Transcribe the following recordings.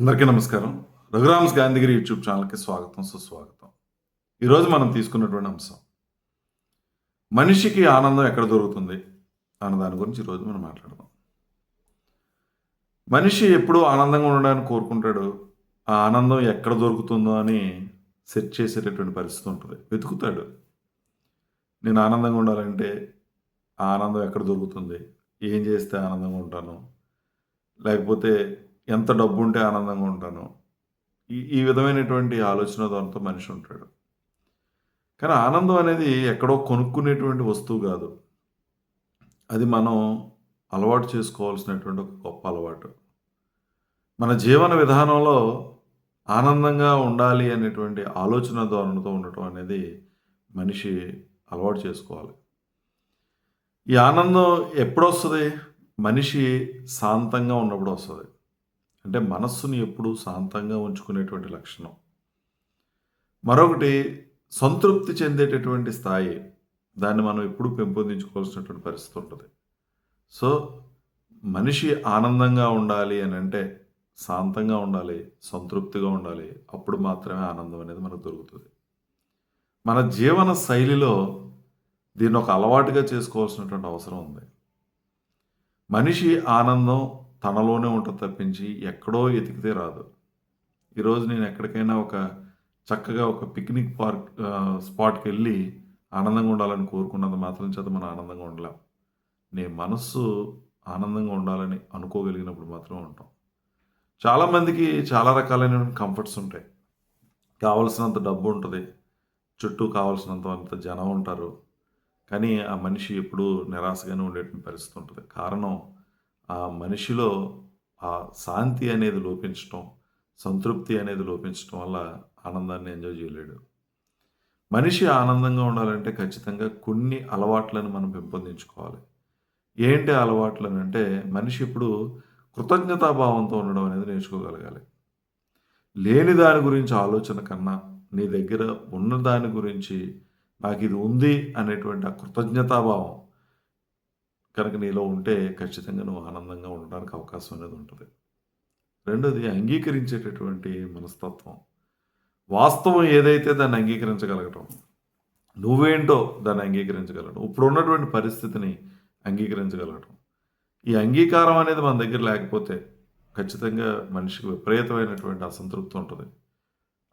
అందరికీ నమస్కారం. రఘురామ్స్ గాంధీగిరి యూట్యూబ్ ఛానల్కి స్వాగతం సుస్వాగతం. ఈరోజు మనం తీసుకున్నటువంటి అంశం మనిషికి ఆనందం ఎక్కడ దొరుకుతుంది అన్న దాని గురించి ఈరోజు మనం మాట్లాడదాం. మనిషి ఎప్పుడూ ఆనందంగా ఉండడానికి కోరుకుంటాడు ఆ ఆనందం ఎక్కడ దొరుకుతుందో అని సెర్చ్ చేసేటటువంటి పరిస్థితి ఉంటుంది. వెతుకుతాడు. నేను ఆనందంగా ఉండాలంటే ఆ ఆనందం ఎక్కడ దొరుకుతుంది? ఏం చేస్తే ఆనందంగా ఉంటాను? లేకపోతే ఎంత డబ్బు ఉంటే ఆనందంగా ఉంటాను. ఈ ఈ విధమైనటువంటి ఆలోచన దాంతో మనిషి ఉంటాడు. కానీ ఆనందం అనేది ఎక్కడో కొనుక్కునేటువంటి వస్తువు కాదు. అది మనం అలవాటు చేసుకోవాల్సినటువంటి ఒక గొప్ప అలవాటు. మన జీవన విధానంలో ఆనందంగా ఉండాలి అనేటువంటి ఆలోచన ధోరణితో ఉండటం అనేది మనిషి అలవాటు చేసుకోవాలి. ఈ ఆనందం ఎప్పుడొస్తుంది? మనిషి శాంతంగా ఉన్నప్పుడు వస్తుంది. అంటే మనస్సుని ఎప్పుడూ శాంతంగా ఉంచుకునేటువంటి లక్షణం. మరొకటి సంతృప్తి చెందేటటువంటి స్థాయి దాన్ని మనం ఎప్పుడు పెంపొందించుకోవాల్సినటువంటి పరిస్థితి ఉంటుంది. సో మనిషి ఆనందంగా ఉండాలి అని అంటే శాంతంగా ఉండాలి సంతృప్తిగా ఉండాలి అప్పుడు మాత్రమే ఆనందం అనేది మనకు దొరుకుతుంది. మన జీవన శైలిలో దీన్ని ఒక అలవాటుగా చేసుకోవాల్సినటువంటి అవసరం ఉంది. మనిషి ఆనందం తనలోనే ఉంటుంది తప్పించి ఎక్కడో ఎతికితే రాదు. ఈరోజు నేను ఎక్కడికైనా ఒక చక్కగా ఒక పిక్నిక్ పార్క్ స్పాట్కి వెళ్ళి ఆనందంగా ఉండాలని కోరుకున్నంత మాత్రం చేత మనం ఆనందంగా ఉండలేం. నీ మనస్సు ఆనందంగా ఉండాలని అనుకోగలిగినప్పుడు మాత్రం ఉంటాం. చాలామందికి చాలా రకాలైన కంఫర్ట్స్ ఉంటాయి. కావలసినంత డబ్బు ఉంటుంది. చుట్టూ కావలసినంత అంత జనం ఉంటారు. కానీ ఆ మనిషి ఎప్పుడూ నిరాశగానే ఉండేటువంటి పరిస్థితి ఉంటుంది. కారణం ఆ మనిషిలో ఆ శాంతి అనేది లోపించటం సంతృప్తి అనేది లోపించటం వల్ల ఆనందాన్ని ఎంజాయ్ చేయలేడు. మనిషి ఆనందంగా ఉండాలంటే ఖచ్చితంగా కొన్ని అలవాట్లను మనం పెంపొందించుకోవాలి. ఏంటి అలవాట్లు అని అంటే మనిషి ఇప్పుడు కృతజ్ఞతాభావంతో ఉండడం అనేది నేర్చుకోగలగాలి. లేని దాని గురించి ఆలోచన కన్నా నీ దగ్గర ఉన్న దాని గురించి నాకు ఇది ఉంది అనేటువంటి ఆ కృతజ్ఞతాభావం కనుక నీలో ఉంటే ఖచ్చితంగా నువ్వు ఆనందంగా ఉండడానికి అవకాశం అనేది ఉంటుంది. రెండోది అంగీకరించేటటువంటి మనస్తత్వం. వాస్తవం ఏదైతే దాన్ని అంగీకరించగలగటం నువ్వేంటో దాన్ని అంగీకరించగలగటం ఇప్పుడు ఉన్నటువంటి పరిస్థితిని అంగీకరించగలగటం. ఈ అంగీకారం అనేది మన దగ్గర లేకపోతే ఖచ్చితంగా మనిషికి విపరీతమైనటువంటి అసంతృప్తి ఉంటుంది.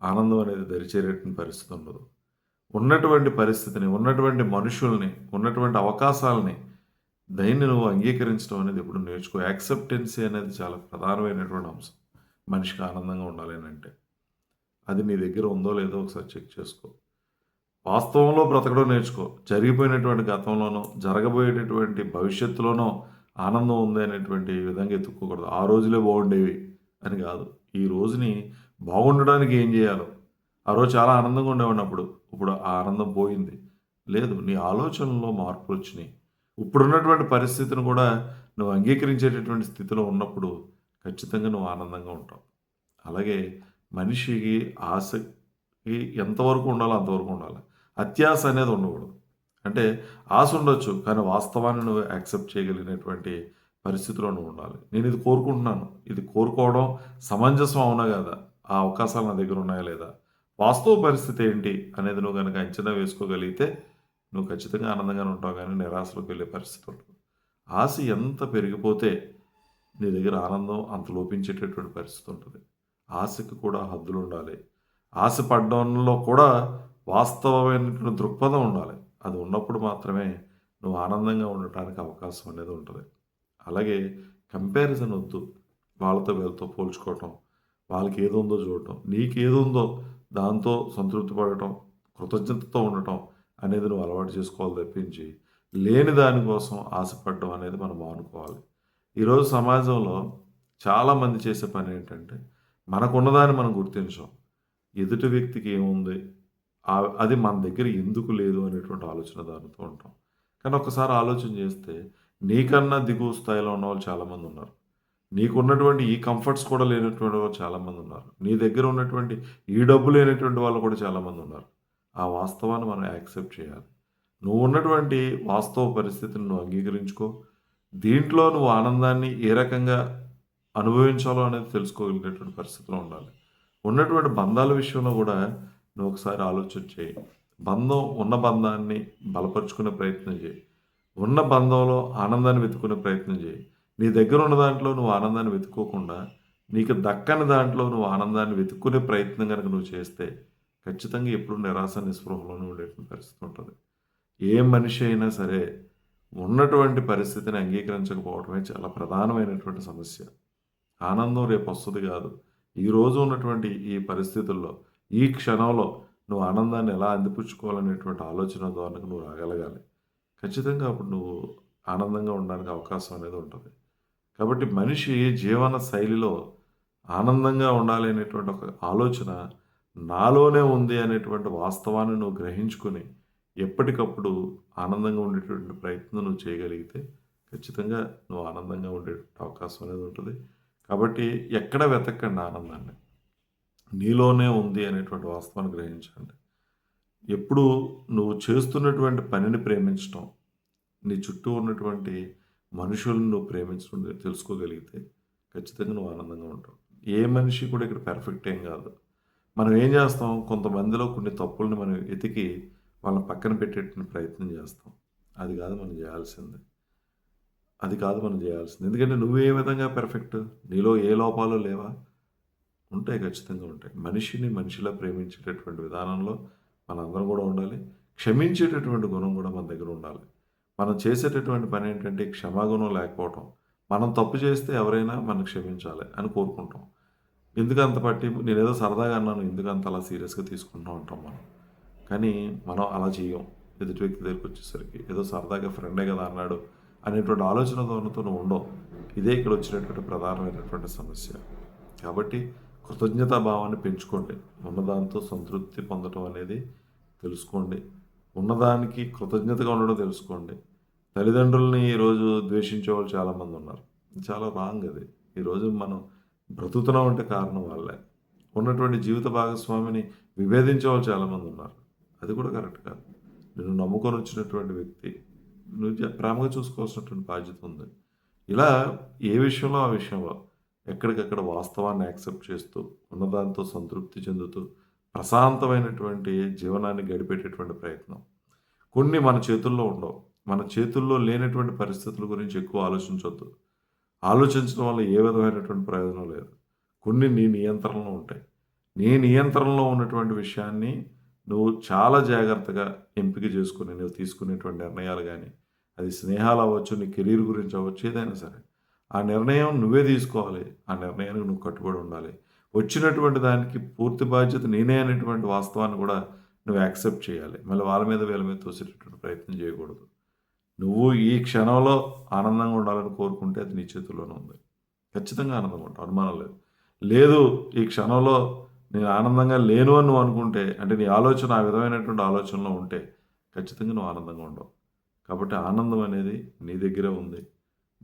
ఆనందం అనేది దరిచేరేటువంటి పరిస్థితి ఉండదు. ఉన్నటువంటి పరిస్థితిని ఉన్నటువంటి మనుషుల్ని ఉన్నటువంటి అవకాశాలని దైన్ని నువ్వు అంగీకరించడం అనేది ఎప్పుడు నేర్చుకో యాక్సెప్టెన్సీ అనేది చాలా ప్రధానమైనటువంటి అంశం. మనిషికి ఆనందంగా ఉండాలి అని అంటే. అది నీ దగ్గర ఉందో లేదో ఒకసారి చెక్ చేసుకో. వాస్తవంలో బ్రతకడం నేర్చుకో. జరిగిపోయినటువంటి గతంలోనో జరగబోయేటటువంటి భవిష్యత్తులోనో ఆనందం ఉంది అనేటువంటి విధంగా ఎత్తుక్కోకూడదు. ఆ రోజులే బాగుండేవి అని కాదు. ఈ రోజుని బాగుండడానికి ఏం చేయాలో? ఆ రోజు చాలా ఆనందంగా ఉండేవాడినప్పుడు ఇప్పుడు ఆ ఆనందం పోయింది. లేదు నీ ఆలోచనలో మార్పులు వచ్చినాయి. ఇప్పుడున్నటువంటి పరిస్థితిని కూడా నువ్వు అంగీకరించేటటువంటి స్థితిలో ఉన్నప్పుడు ఖచ్చితంగా నువ్వు ఆనందంగా ఉంటావు. అలాగే మనిషికి ఆశకి ఎంతవరకు ఉండాలో అంతవరకు ఉండాలి. అత్యాశ అనేది ఉండకూడదు. అంటే ఆశ ఉండొచ్చు కానీ వాస్తవాన్ని నువ్వు యాక్సెప్ట్ చేయగలిగినటువంటి పరిస్థితిలో నువ్వు ఉండాలి. నేను ఇది కోరుకుంటున్నాను. ఇది కోరుకోవడం సమంజసం అవునా కదా? ఆ అవకాశాలు నా దగ్గర ఉన్నాయా లేదా? వాస్తవ పరిస్థితి ఏంటి అనేది నువ్వు కనుక అంచనా వేసుకోగలిగితే నువ్వు ఖచ్చితంగా ఆనందంగానే ఉంటావు కానీ నిరాశలోకి వెళ్ళే పరిస్థితి ఉంటుంది. ఆశ ఎంత పెరిగిపోతే నీ దగ్గర ఆనందం అంత లోపించేటటువంటి పరిస్థితి ఉంటుంది. ఆశకు కూడా హద్దులు ఉండాలి. ఆశ పడడంలో కూడా వాస్తవమైనటువంటి దృక్పథం ఉండాలి. అది ఉన్నప్పుడు మాత్రమే నువ్వు ఆనందంగా ఉండటానికి అవకాశం అనేది ఉంటుంది. అలాగే కంపారిజన్ వద్దు. వాళ్ళతో వీళ్ళతో పోల్చుకోవటం వాళ్ళకి ఏదో ఉందో చూడటం నీకు ఏది ఉందో దాంతో సంతృప్తి పడటం కృతజ్ఞతతో ఉండటం అనేది నువ్వు అలవాటు చేసుకోవాలి తప్పించి లేని దానికోసం ఆశపడడం అనేది మనం మానుకోవాలి. ఈరోజు సమాజంలో చాలామంది చేసే పని ఏంటంటే మనకున్నదాన్ని మనం గుర్తించాం. ఎదుటి వ్యక్తికి ఏముంది? అది మన దగ్గర ఎందుకు లేదు అనేటువంటి ఆలోచన దానితో ఉంటాం. కానీ ఒకసారి ఆలోచన చేస్తే నీకన్నా దిగువ స్థాయిలో ఉన్న వాళ్ళు చాలామంది ఉన్నారు. నీకున్నటువంటి ఈ కంఫర్ట్స్ కూడా లేనటువంటి వాళ్ళు చాలామంది ఉన్నారు. నీ దగ్గర ఉన్నటువంటి ఈ డబ్బు లేనటువంటి వాళ్ళు కూడా చాలామంది ఉన్నారు. ఆ వాస్తవాన్ని మనం యాక్సెప్ట్ చేయాలి. నువ్వు ఉన్నటువంటి వాస్తవ పరిస్థితిని నువ్వు అంగీకరించుకో. దీంట్లో నువ్వు ఆనందాన్ని ఏ రకంగా అనుభవించాలో అనేది తెలుసుకోగలిగేటువంటి పరిస్థితిలో ఉండాలి. ఉన్నటువంటి బంధాల విషయంలో కూడా నువ్వు ఒకసారి ఆలోచన చేయి. బంధం ఉన్న బంధాన్ని బలపరుచుకునే ప్రయత్నం చేయి. ఉన్న బంధంలో ఆనందాన్ని వెతుకునే ప్రయత్నం చేయి. నీ దగ్గర ఉన్న దాంట్లో నువ్వు ఆనందాన్ని వెతుక్కోకుండా నీకు దక్కని దాంట్లో నువ్వు ఆనందాన్ని వెతుక్కునే ప్రయత్నం కనుక నువ్వు చేస్తే ఖచ్చితంగా ఎప్పుడు నిరాశ నిస్పృహలోనే ఉండేటువంటి పరిస్థితి ఉంటుంది. ఏ మనిషి అయినా సరే ఉన్నటువంటి పరిస్థితిని అంగీకరించకపోవడమే చాలా ప్రధానమైనటువంటి సమస్య. ఆనందం రేపు వస్తుంది కాదు. ఈ రోజు ఉన్నటువంటి ఈ పరిస్థితుల్లో ఈ క్షణంలో నువ్వు ఆనందాన్ని ఎలా అందిపుచ్చుకోవాలనేటువంటి ఆలోచన ద్వారా నువ్వు రాగలగాలి. ఖచ్చితంగా అప్పుడు నువ్వు ఆనందంగా ఉండడానికి అవకాశం అనేది ఉంటుంది. కాబట్టి మనిషి జీవన శైలిలో ఆనందంగా ఉండాలి అనేటువంటి ఒక ఆలోచన నాలోనే ఉంది అనేటువంటి వాస్తవాన్ని నువ్వు గ్రహించుకొని ఎప్పటికప్పుడు ఆనందంగా ఉండేటువంటి ప్రయత్నం నువ్వు చేయగలిగితే ఖచ్చితంగా నువ్వు ఆనందంగా ఉండే అవకాశం అనేది ఉంటుంది. కాబట్టి ఎక్కడ వెతకండి ఆనందాన్ని? నీలోనే ఉంది అనేటువంటి వాస్తవాన్ని గ్రహించండి. ఎప్పుడు నువ్వు చేస్తున్నటువంటి పనిని ప్రేమించటం నీ చుట్టూ ఉన్నటువంటి మనుషులను నువ్వు ప్రేమించడం తెలుసుకోగలిగితే ఖచ్చితంగా నువ్వు ఆనందంగా ఉంటావు. ఏ మనిషి కూడా ఇక్కడ పెర్ఫెక్ట్ ఏం కాదు. మనం ఏం చేస్తాం? కొంతమందిలో కొన్ని తప్పుల్ని మనం ఎతికి వాళ్ళని పక్కన పెట్టేటువంటి ప్రయత్నం చేస్తాం. అది కాదు మనం చేయాల్సింది. అది కాదు మనం చేయాల్సింది. ఎందుకంటే నువ్వు ఏ విధంగా పెర్ఫెక్ట్ నీలో ఏ లోపాలు లేవా? ఉంటాయి ఖచ్చితంగా ఉంటాయి. మనిషిని మనిషిలా ప్రేమించేటటువంటి విధానంలో మనందరం కూడా ఉండాలి. క్షమించేటటువంటి గుణం కూడా మన దగ్గర ఉండాలి. మనం చేసేటటువంటి పని ఏంటంటే క్షమాగుణం లేకపోవటం. మనం తప్పు చేస్తే ఎవరైనా మనం క్షమించాలి అని కోరుకుంటాం. ఎందుకు అంత పట్టి? ఏదో సరదాగా అన్నాను ఎందుకు అంత అలా సీరియస్గా తీసుకుంటూ ఉంటాం మనం? కానీ మనం అలా చేయం ఎదుటి వ్యక్తి దగ్గరికి వచ్చేసరికి ఏదో సరదాగా ఫ్రెండే కదా అన్నాడు అనేటువంటి ఆలోచన ధోరణితో నువ్వు ఉండవు. ఇదే ఇక్కడ వచ్చినటువంటి ప్రధానమైనటువంటి సమస్య. కాబట్టి కృతజ్ఞతా భావాన్ని పెంచుకోండి. ఉన్నదాంతో సంతృప్తి పొందడం అనేది తెలుసుకోండి. ఉన్నదానికి కృతజ్ఞతగా ఉండడం తెలుసుకోండి. తల్లిదండ్రులని ఈరోజు ద్వేషించే వాళ్ళు చాలామంది ఉన్నారు. చాలా రాంగ్ అది. ఈరోజు మనం బ్రతుకుతున్నాం అంటే కారణం వాళ్ళే. ఉన్నటువంటి జీవిత భాగస్వామిని విభేదించే వాళ్ళు చాలామంది ఉన్నారు. అది కూడా కరెక్ట్ కాదు. నేను నమ్ముకొని వచ్చినటువంటి వ్యక్తి నువ్వు జ- ప్రేమగా చూసుకోవాల్సినటువంటి బాధ్యత ఉంది. ఇలా ఏ విషయంలో ఆ విషయంలో ఎక్కడికక్కడ వాస్తవాన్ని యాక్సెప్ట్ చేస్తూ ఉన్నదాంతో సంతృప్తి చెందుతూ ప్రశాంతమైనటువంటి జీవనాన్ని గడిపేటటువంటి ప్రయత్నం. కొన్ని మన చేతుల్లో ఉండవు. మన చేతుల్లో లేనటువంటి పరిస్థితుల గురించి ఎక్కువ ఆలోచించవద్దు ఆలోచించడం వల్ల ఏ విధమైనటువంటి ప్రయోజనం లేదు. కొన్ని నీ నియంత్రణలో ఉంటాయి. నీ నియంత్రణలో ఉన్నటువంటి విషయాన్ని నువ్వు చాలా జాగ్రత్తగా ఎంపిక చేసుకుని నువ్వు తీసుకునేటువంటి నిర్ణయాలు కానీ అది స్నేహాలు అవ్వచ్చు నీ కెరీర్ గురించి అవ్వచ్చు ఏదైనా సరే. ఆ నిర్ణయం నువ్వే తీసుకోవాలి. ఆ నిర్ణయానికి నువ్వు కట్టుబడి ఉండాలి. వచ్చినటువంటి దానికి పూర్తి బాధ్యత నేనే అనేటువంటి వాస్తవాన్ని కూడా నువ్వు యాక్సెప్ట్ చేయాలి. మళ్ళీ వాళ్ళ మీద వీళ్ళ మీద తోసేటటువంటి ప్రయత్నం చేయకూడదు. నువ్వు ఈ క్షణంలో ఆనందంగా ఉండాలని కోరుకుంటే అది నీ చేతుల్లోనే ఉంది. ఖచ్చితంగా ఆనందంగా ఉంటావు. అనుమానం లేదు. లేదు ఈ క్షణంలో నేను ఆనందంగా లేను అని నువ్వు అనుకుంటే అంటే నీ ఆలోచన ఆ విధమైనటువంటి ఆలోచనలో ఉంటే ఖచ్చితంగా నువ్వు ఆనందంగా ఉండవు. కాబట్టి ఆనందం అనేది నీ దగ్గరే ఉంది.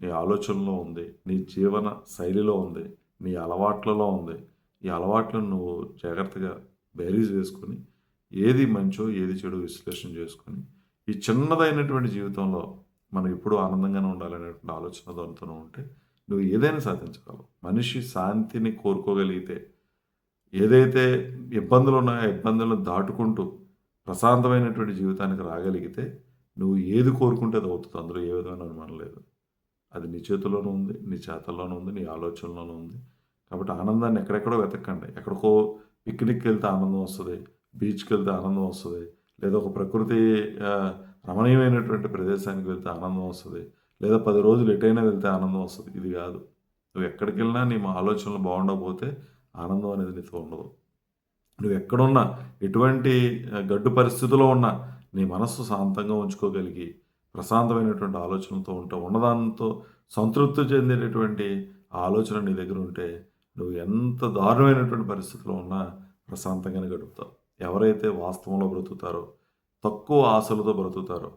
నీ ఆలోచనలో ఉంది. నీ జీవన శైలిలో ఉంది. నీ అలవాట్లలో ఉంది. ఈ అలవాట్లను నువ్వు జాగ్రత్తగా బేరీజ్ వేసుకొని ఏది మంచో ఏది చెడు విశ్లేషణ చేసుకొని ఈ చిన్నదైనటువంటి జీవితంలో మనం ఎప్పుడూ ఆనందంగానే ఉండాలనేటువంటి ఆలోచన దానితో ఉంటే నువ్వు ఏదైనా సాధించగలవు. మనిషి శాంతిని కోరుకోగలిగితే ఏదైతే ఇబ్బందులు ఉన్నాయో ఇబ్బందులను దాటుకుంటూ ప్రశాంతమైనటువంటి జీవితానికి రాగలిగితే నువ్వు ఏది కోరుకుంటే అది అవుతుంది. అందులో ఏ విధమైన అనుమానం లేదు. అది నీ చేతుల్లోనూ ఉంది నీ చేతల్లోనూ ఉంది నీ ఆలోచనలోనూ ఉంది. కాబట్టి ఆనందాన్ని ఎక్కడెక్కడో వెతకండి. ఎక్కడికో పిక్నిక్కి వెళ్తే ఆనందం వస్తుంది బీచ్కి వెళ్తే ఆనందం వస్తుంది లేదా ఒక ప్రకృతి రమణీయమైనటువంటి ప్రదేశానికి వెళ్తే ఆనందం వస్తుంది లేదా పది రోజులు ఎటైనా వెళ్తే ఆనందం వస్తుంది. ఇది కాదు. నువ్వు ఎక్కడికి వెళ్ళినా నీ మా ఆలోచనలు బాగుండకపోతే ఆనందం అనేది నీతో ఉండదు. నువ్వు ఎక్కడున్నా ఎటువంటి గడ్డు పరిస్థితిలో ఉన్నా నీ మనస్సు శాంతంగా ఉంచుకోగలిగి ప్రశాంతమైనటువంటి ఆలోచనలతో ఉంటే ఉన్నదాంతో సంతృప్తి చెందేటటువంటి ఆలోచన నీ దగ్గర ఉంటే నువ్వు ఎంత దారుణమైనటువంటి పరిస్థితిలో ఉన్నా ప్రశాంతంగానే గడుపుతావు. ఎవరైతే వాస్తవంలో బ్రతుకుతారో తక్కువ ఆశలతో బ్రతుకుతారో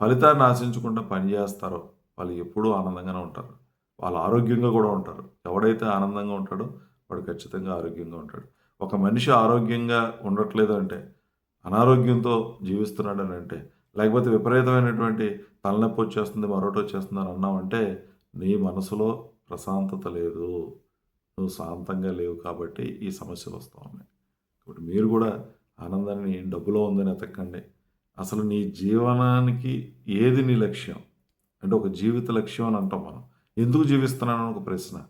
ఫలితాన్ని ఆశించకుండా పనిచేస్తారో వాళ్ళు ఎప్పుడూ ఆనందంగానే ఉంటారు. వాళ్ళు ఆరోగ్యంగా కూడా ఉంటారు. ఎవడైతే ఆనందంగా ఉంటాడో వాడు ఖచ్చితంగా ఆరోగ్యంగా ఉంటాడు. ఒక మనిషి ఆరోగ్యంగా ఉండట్లేదు అంటే అనారోగ్యంతో జీవిస్తున్నాడని అంటే లేకపోతే విపరీతమైనటువంటి తలనొప్పి వచ్చేస్తుంది మరొకటి వచ్చేస్తుంది అని అన్నామంటే నీ మనసులో ప్రశాంతత లేదు. నువ్వు శాంతంగా లేవు కాబట్టి ఈ సమస్యలు వస్తూ ఉన్నాయి. కాబట్టి మీరు కూడా ఆనందాన్ని డబ్బులో ఉందని ఎతకండి అసలు నీ జీవనానికి ఏది నీ లక్ష్యం? అంటే ఒక జీవిత లక్ష్యం అని అంటాం మనం. ఎందుకు జీవిస్తున్నాను ఒక ప్రశ్న.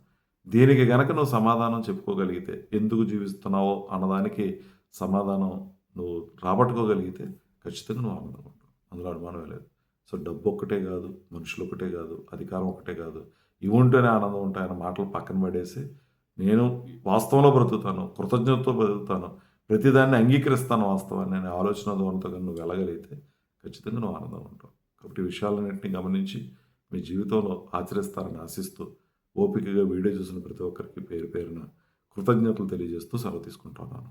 దీనికి గనక నువ్వు సమాధానం చెప్పుకోగలిగితే ఎందుకు జీవిస్తున్నావో అన్నదానికి సమాధానం నువ్వు రాబట్టుకోగలిగితే ఖచ్చితంగా నువ్వు ఆనందంగా ఉంటావు అందులో అనుమానమే లేదు. సో డబ్బు ఒక్కటే కాదు మనుషులు ఒకటే కాదు అధికారం ఒకటే కాదు. ఇవి ఉంటేనే ఆనందం ఉంటాయన్న మాటలు పక్కన పడేసి నేను వాస్తవంలో బ్రతుకుతాను కృతజ్ఞతతో బ్రతుకుతాను ప్రతిదాన్ని అంగీకరిస్తాను వాస్తవాన్ని. అనే ఆలోచన ధోరణితో కానీ నువ్వు వెళ్ళగలిగితే ఖచ్చితంగా నువ్వు ఆనందంగా ఉంటావు. కాబట్టి విషయాలన్నింటినీ గమనించి మీ జీవితంలో ఆచరిస్తారని ఆశిస్తూ ఓపికగా వీడియో చూసిన ప్రతి ఒక్కరికి పేరు పేరున కృతజ్ఞతలు తెలియజేస్తూ సెలవు తీసుకుంటున్నాను.